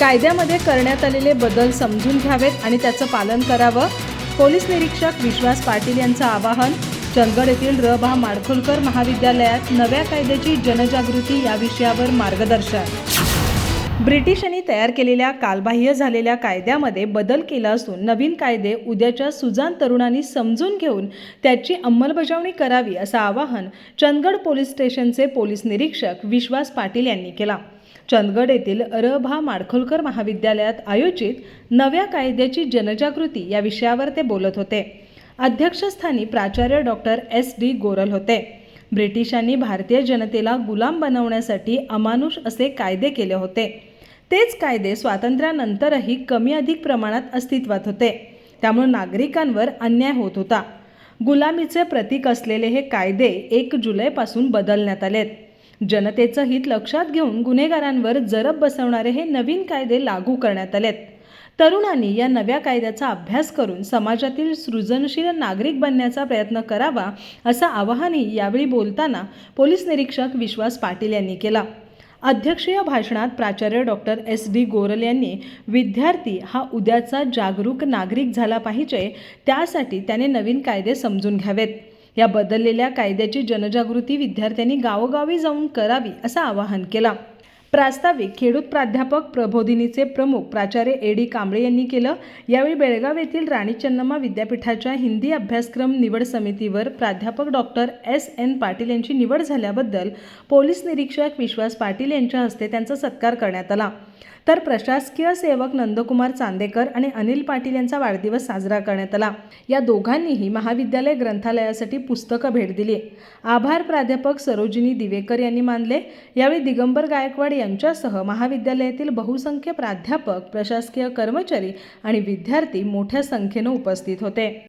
कायद्यामध्ये करण्यात आलेले बदल समजून घ्यावेत आणि त्याचं पालन करावं. पोलीस निरीक्षक विश्वास पाटील यांचं आवाहन चंदगड येथील र बा माडखोलकर महाविद्यालयात नव्या कायद्याची जनजागृती या विषयावर मार्गदर्शन. ब्रिटिशांनी तयार केलेल्या कालबाह्य झालेल्या कायद्यामध्ये बदल केला असून नवीन कायदे उद्याच्या सुजान तरुणांनी समजून घेऊन त्याची अंमलबजावणी करावी असं आवाहन चंदगड पोलीस स्टेशनचे पोलीस निरीक्षक विश्वास पाटील यांनी केला. चंदगड येथील र भा माडखोलकर महाविद्यालयात आयोजित नव्या कायद्याची जनजागृती या विषयावर ते बोलत होते. अध्यक्षस्थानी प्राचार्य डॉक्टर एस. डी. गोरल होते. ब्रिटिशांनी भारतीय जनतेला गुलाम बनवण्यासाठी अमानुष असे कायदे केले होते. तेच कायदे स्वातंत्र्यानंतरही कमी अधिक प्रमाणात अस्तित्वात होते. त्यामुळे नागरिकांवर अन्याय होत होता. गुलामीचे प्रतीक असलेले हे कायदे एक जुलैपासून बदलण्यात आलेत. जनतेचं हित लक्षात घेऊन गुन्हेगारांवर जरब बसवणारे हे नवीन कायदे लागू करण्यात आलेत. तरुणांनी या नव्या कायद्याचा अभ्यास करून समाजातील सृजनशील नागरिक बनण्याचा प्रयत्न करावा असं आवाहनही यावेळी बोलताना पोलीस निरीक्षक विश्वास पाटील यांनी केला. अध्यक्षीय भाषणात प्राचार्य डॉक्टर एस. डी. गोरल यांनी विद्यार्थी हा उद्याचा जागरूक नागरिक झाला पाहिजे त्यासाठी त्याने नवीन कायदे समजून घ्यावेत. या बदललेल्या कायद्याची जनजागृती विद्यार्थ्यांनी गावोगावी जाऊन करावी असं आवाहन केलं. प्रास्ताविक खेडूत प्राध्यापक प्रबोधिनीचे प्रमुख प्राचार्य ए डी कांबळे यांनी केलं. यावेळी बेळगाव येथील राणी चन्नम्मा विद्यापीठाच्या हिंदी अभ्यासक्रम निवड समितीवर प्राध्यापक डॉक्टर एस. एन. पाटील यांची निवड झाल्याबद्दल पोलीस निरीक्षक विश्वास पाटील यांच्या हस्ते त्यांचा सत्कार करण्यात आला. तर प्रशासकीय सेवक नंदकुमार चांदेकर आणि अनिल पाटील यांचा वाढदिवस साजरा करण्यात आला. या दोघांनीही महाविद्यालय ग्रंथालयासाठी पुस्तकं भेट दिली. आभार प्राध्यापक सरोजिनी दिवेकर यांनी मानले. यावेळी दिगंबर गायकवाड यांच्यासह महाविद्यालयातील बहुसंख्य प्राध्यापक प्रशासकीय कर्मचारी आणि विद्यार्थी मोठ्या संख्येनं उपस्थित होते.